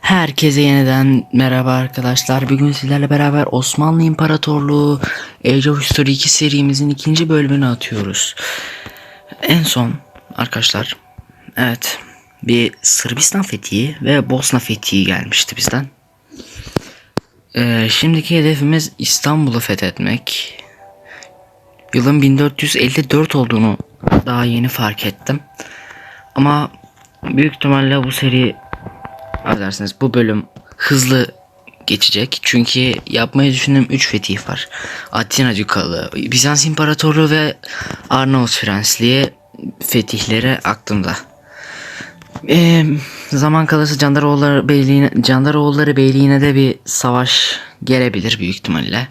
Herkese yeniden merhaba arkadaşlar. Bugün sizlerle beraber Osmanlı İmparatorluğu Age of History 2 serimizin ikinci bölümünü atıyoruz. En son arkadaşlar evet bir Sırbistan fethi ve Bosna fethi gelmişti bizden. Ee, şimdiki hedefimiz İstanbul'u fethetmek. Yılın 1454 olduğunu daha yeni fark ettim. Ama büyük ihtimalle bu seri affedersiniz bu bölüm hızlı geçecek. Çünkü yapmayı düşündüğüm 3 fetih var. Atina Dükalı, Bizans İmparatorluğu ve Arnavut Frensliği fetihleri aklımda. Ee, zaman kalırsa Candaroğulları Beyliğine, Candaroğulları Beyliğine de bir savaş gelebilir büyük ihtimalle.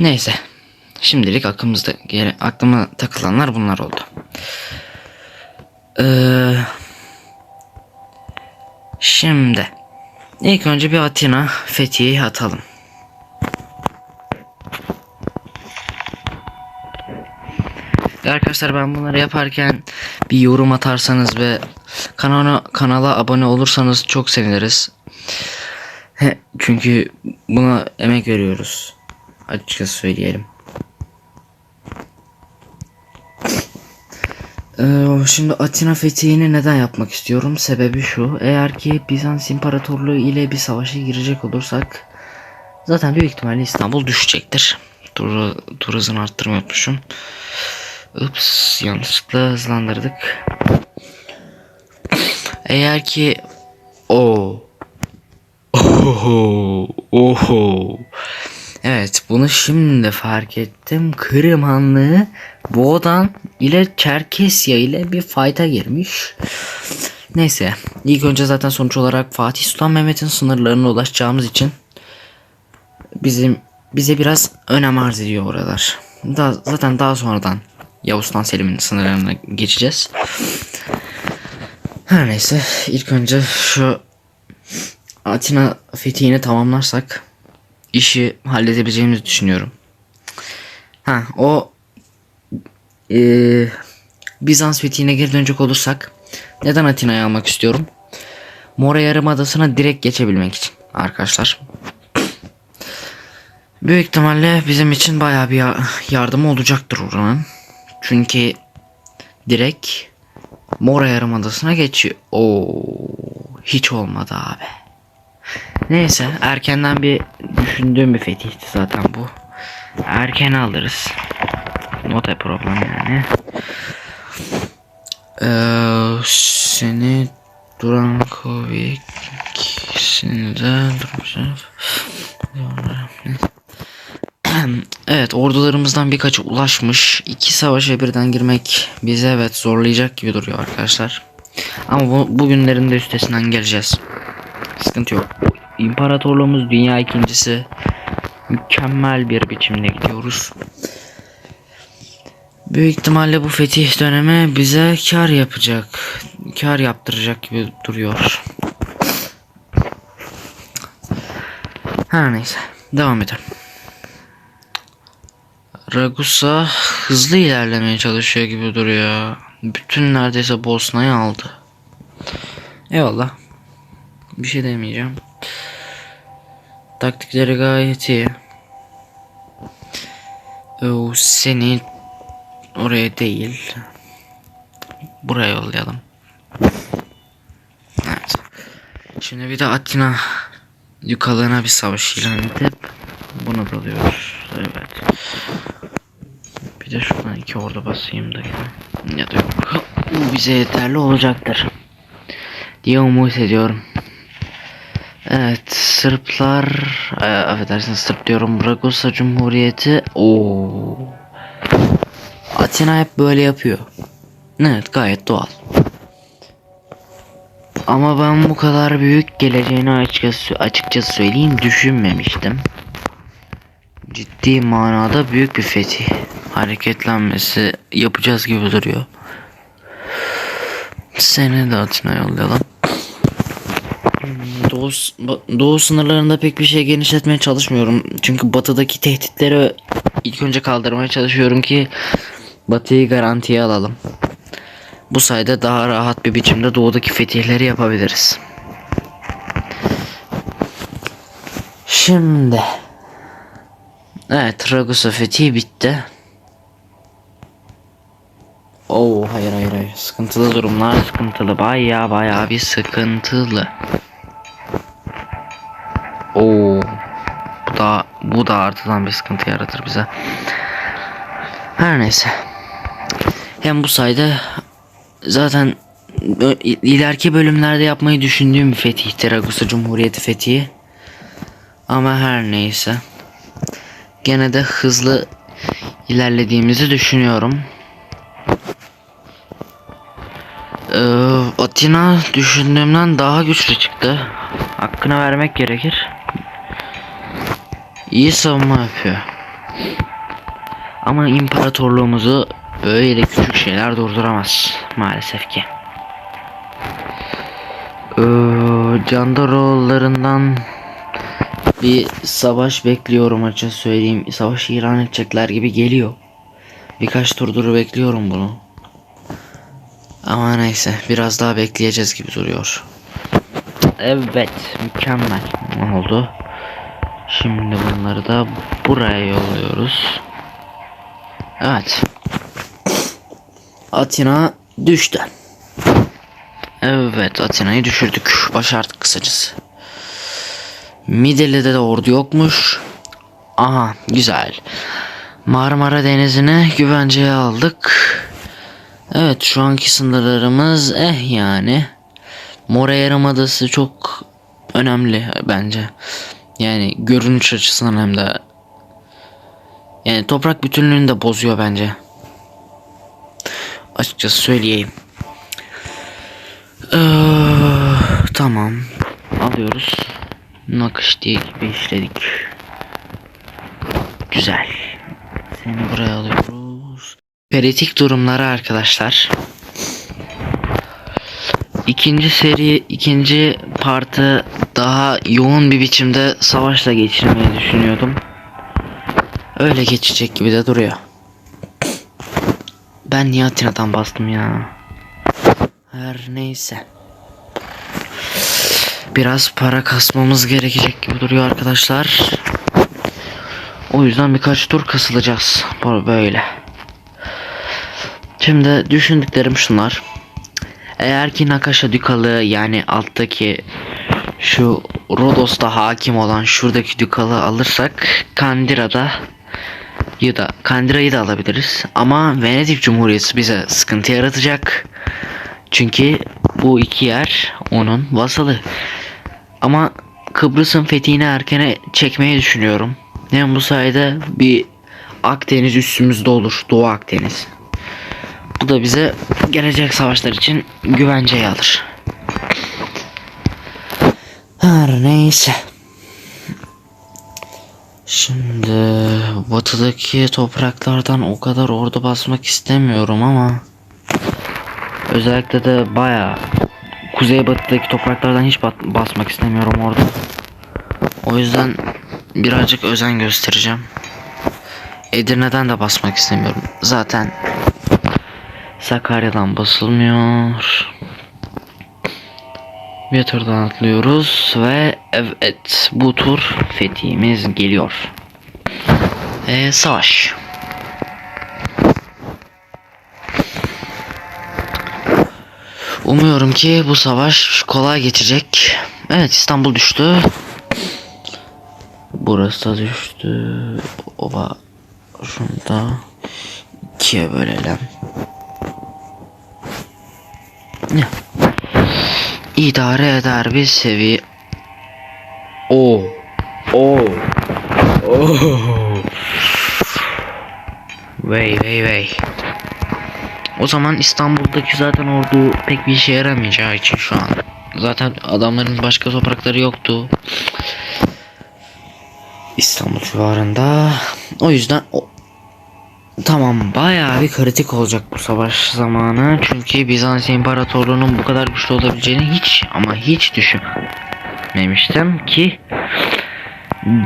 Neyse. Şimdilik aklımızda aklıma takılanlar bunlar oldu. Ee, şimdi ilk önce bir Atina Fethiye'yi atalım. Arkadaşlar ben bunları yaparken bir yorum atarsanız ve kanala kanala abone olursanız çok seviniriz. Çünkü buna emek veriyoruz. Açıkçası söyleyelim. Ee, şimdi Atina fethini neden yapmak istiyorum? Sebebi şu. Eğer ki Bizans İmparatorluğu ile bir savaşa girecek olursak zaten büyük ihtimalle İstanbul düşecektir. Dur, dur hızını arttırmayı unutmuşum. Ups yanlışlıkla hızlandırdık. Eğer ki o Oho, oho. Evet bunu şimdi fark ettim. Kırım Hanlığı Boğdan ile Çerkesya ile bir fayda girmiş. Neyse ilk önce zaten sonuç olarak Fatih Sultan Mehmet'in sınırlarına ulaşacağımız için bizim bize biraz önem arz ediyor oralar. Daha, zaten daha sonradan Yavuz Sultan Selim'in sınırlarına geçeceğiz. Her neyse ilk önce şu Atina fethini tamamlarsak işi halledebileceğimizi düşünüyorum. Ha o eee, Bizans fethine geri dönecek olursak neden Atina'yı almak istiyorum? Mora Yarımadası'na direkt geçebilmek için arkadaşlar. Büyük ihtimalle bizim için bayağı bir ya- yardımı olacaktır oranın. Çünkü direkt Mora Yarımadası'na geçiyor. Oo, hiç olmadı abi. Neyse erkenden bir düşündüğüm bir fetihti zaten bu. Erken alırız. Not a problem yani. Ee, seni Durankovic ikisinde Evet ordularımızdan birkaçı ulaşmış. İki savaşa birden girmek bize evet zorlayacak gibi duruyor arkadaşlar. Ama bu, bugünlerin de üstesinden geleceğiz. Sıkıntı yok. İmparatorluğumuz dünya ikincisi. Mükemmel bir biçimde gidiyoruz. Büyük ihtimalle bu fetih dönemi bize kar yapacak. Kar yaptıracak gibi duruyor. Her neyse. Devam edelim. Ragusa hızlı ilerlemeye çalışıyor gibi duruyor. Bütün neredeyse Bosna'yı aldı. Eyvallah. Bir şey demeyeceğim. Taktikleri gayet iyi. O seni oraya değil. Buraya yollayalım. Evet. Şimdi bir de Atina yukalığına bir savaş ilan edip bunu da alıyoruz. Evet. Bir de şuradan iki ordu basayım da yine. Ya da yok. Bu bize yeterli olacaktır. Diye umut ediyorum. Evet Sırplar e, affedersiniz Sırp diyorum Ragusa Cumhuriyeti o Atina hep böyle yapıyor. Evet gayet doğal. Ama ben bu kadar büyük geleceğini açıkçası, açıkçası söyleyeyim düşünmemiştim. Ciddi manada büyük bir fetih hareketlenmesi yapacağız gibi duruyor. Seni de Atina yollayalım. Doğu, doğu sınırlarında pek bir şey genişletmeye çalışmıyorum. Çünkü batıdaki tehditleri ilk önce kaldırmaya çalışıyorum ki batıyı garantiye alalım. Bu sayede daha rahat bir biçimde doğudaki fetihleri yapabiliriz. Şimdi. Evet Ragusa fethi bitti. Oo hayır hayır hayır. Sıkıntılı durumlar sıkıntılı. Baya baya bir sıkıntılı. Oo. Bu da bu da artıdan bir sıkıntı yaratır bize. Her neyse. Hem bu sayede zaten ileriki bölümlerde yapmayı düşündüğüm bir fetihti Ragusa Cumhuriyeti fethi. Ama her neyse. Gene de hızlı ilerlediğimizi düşünüyorum. Ee, Atina düşündüğümden daha güçlü çıktı. Hakkını vermek gerekir. İyi savunma yapıyor. Ama imparatorluğumuzu böyle küçük şeyler durduramaz maalesef ki. Ee, Candaroğullarından bir savaş bekliyorum açık söyleyeyim. Savaş ilan edecekler gibi geliyor. Birkaç turdur bekliyorum bunu. Ama neyse biraz daha bekleyeceğiz gibi duruyor. Evet mükemmel oldu. Şimdi bunları da buraya yolluyoruz. Evet. Atina düştü. Evet Atina'yı düşürdük. Başardık kısacası. Midilli'de de ordu yokmuş. Aha güzel. Marmara Denizi'ne güvenceye aldık. Evet şu anki sınırlarımız eh yani. Mora Yarımadası çok önemli bence. Yani görünüş açısından hem de yani toprak bütünlüğünü de bozuyor bence. Açıkçası söyleyeyim. Ee, tamam. Alıyoruz. Nakış diye gibi işledik. Güzel. Seni buraya alıyoruz. Peritik durumları arkadaşlar. İkinci seri, ikinci partı daha yoğun bir biçimde savaşla geçirmeyi düşünüyordum. Öyle geçecek gibi de duruyor. Ben niye Atina'dan bastım ya? Her neyse. Biraz para kasmamız gerekecek gibi duruyor arkadaşlar. O yüzden birkaç tur kasılacağız. Böyle. Şimdi düşündüklerim şunlar. Eğer ki Nakasha Dükalı yani alttaki şu Rodos'ta hakim olan şuradaki Dükalı alırsak Kandira'da ya da Kandira'yı da alabiliriz. Ama Venedik Cumhuriyeti bize sıkıntı yaratacak. Çünkü bu iki yer onun vasalı. Ama Kıbrıs'ın fethini erkene çekmeyi düşünüyorum. Hem bu sayede bir Akdeniz üstümüzde olur. Doğu Akdeniz. Bu da bize gelecek savaşlar için güvenceyi alır. Her neyse. Şimdi batıdaki topraklardan o kadar ordu basmak istemiyorum ama özellikle de baya kuzeybatıdaki topraklardan hiç basmak istemiyorum orada. O yüzden birazcık özen göstereceğim. Edirne'den de basmak istemiyorum. Zaten Sakarya'dan basılmıyor. Bir atlıyoruz ve evet bu tur fethimiz geliyor. Ee, savaş. Umuyorum ki bu savaş kolay geçecek. Evet İstanbul düştü. Burası da düştü. Ova şunda ikiye bölelim. Ne? İdare eder bir seviye. O. O. O. Vey vey vey. O zaman İstanbul'daki zaten ordu pek bir işe yaramayacağı için şu an. Zaten adamların başka toprakları yoktu. İstanbul civarında. O yüzden o, Tamam bayağı bir kritik olacak bu savaş zamanı. Çünkü Bizans İmparatorluğu'nun bu kadar güçlü olabileceğini hiç ama hiç düşünmemiştim ki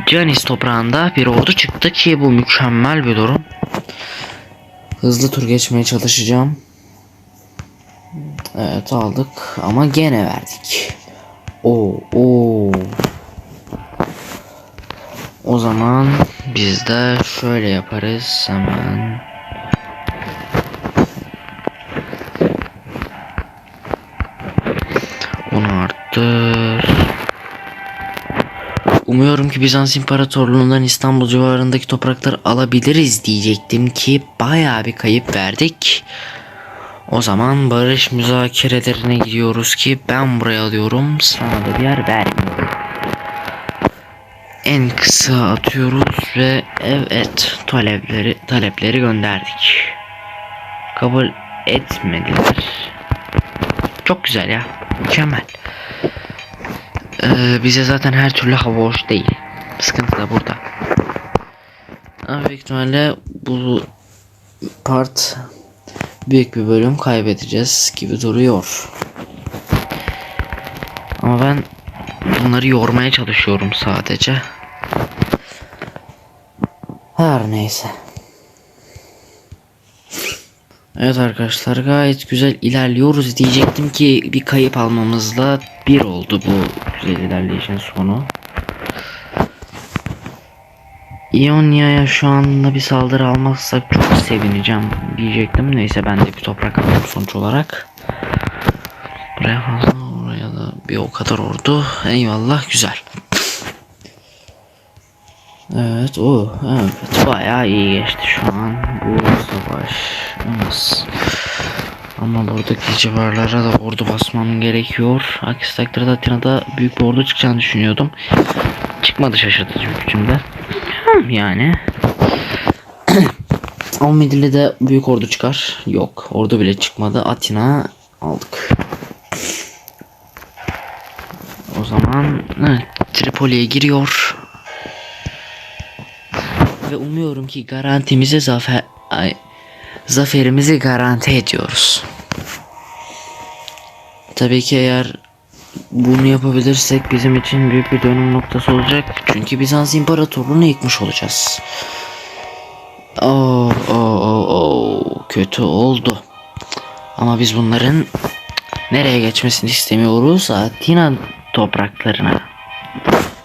Canis toprağında bir ordu çıktı ki bu mükemmel bir durum. Hızlı tur geçmeye çalışacağım. Evet aldık ama gene verdik. Oo, oo. O zaman biz de şöyle yaparız hemen. Onu arttır. Umuyorum ki Bizans İmparatorluğu'ndan İstanbul civarındaki toprakları alabiliriz diyecektim ki bayağı bir kayıp verdik. O zaman barış müzakerelerine gidiyoruz ki ben buraya alıyorum sana da bir yer vermiyorum. En kısa atıyoruz ve evet talepleri talepleri gönderdik. Kabul etmediler. Çok güzel ya. Mükemmel. Ee, bize zaten her türlü hava hoş değil. Sıkıntı da burada. Ama büyük ihtimalle bu part büyük bir bölüm kaybedeceğiz gibi duruyor. Ama ben bunları yormaya çalışıyorum sadece. Her neyse. Evet arkadaşlar gayet güzel ilerliyoruz diyecektim ki bir kayıp almamızla bir oldu bu güzel ilerleyişin sonu. İonya'ya şu anda bir saldırı almazsak çok sevineceğim diyecektim. Neyse ben de bir toprak aldım sonuç olarak. Buraya fazla oraya da bir o kadar ordu. Eyvallah güzel. Evet o evet bayağı iyi geçti şu an bu savaşımız. Ama buradaki civarlara da ordu basmam gerekiyor. Aksi takdirde Atina'da büyük bir ordu çıkacağını düşünüyordum. Çıkmadı şaşırtıcı bir biçimde. Hmm, Yani. Almedil'de büyük ordu çıkar. Yok ordu bile çıkmadı. Atina aldık. O zaman evet, Tripoli'ye giriyor. Ve umuyorum ki garantimizi zafer ay, zaferimizi garanti ediyoruz. Tabii ki eğer bunu yapabilirsek bizim için büyük bir dönüm noktası olacak. Çünkü Bizans İmparatorluğunu yıkmış olacağız. Oo, oo, oo, oo, kötü oldu. Ama biz bunların nereye geçmesini istemiyoruz? Atina topraklarına.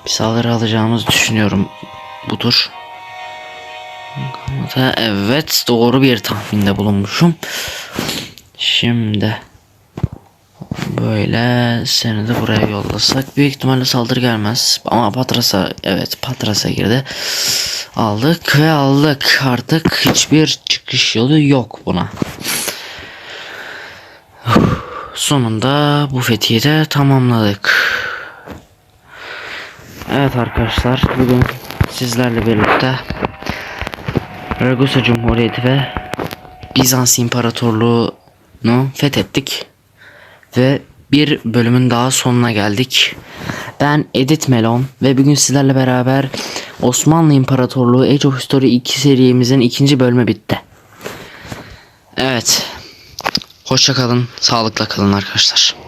Bir saldırı alacağımızı düşünüyorum. Budur. Kanada evet doğru bir tahminde bulunmuşum. Şimdi böyle seni de buraya yollasak büyük ihtimalle saldırı gelmez. Ama Patras'a evet Patras'a girdi. Aldık ve aldık. Artık hiçbir çıkış yolu yok buna. Sonunda bu fethiyi de tamamladık. Evet arkadaşlar bugün sizlerle birlikte Ragusa Cumhuriyeti ve Bizans İmparatorluğu'nu fethettik. Ve bir bölümün daha sonuna geldik. Ben Edith Melon ve bugün sizlerle beraber Osmanlı İmparatorluğu Age of History 2 serimizin ikinci bölümü bitti. Evet. Hoşça kalın, sağlıkla kalın arkadaşlar.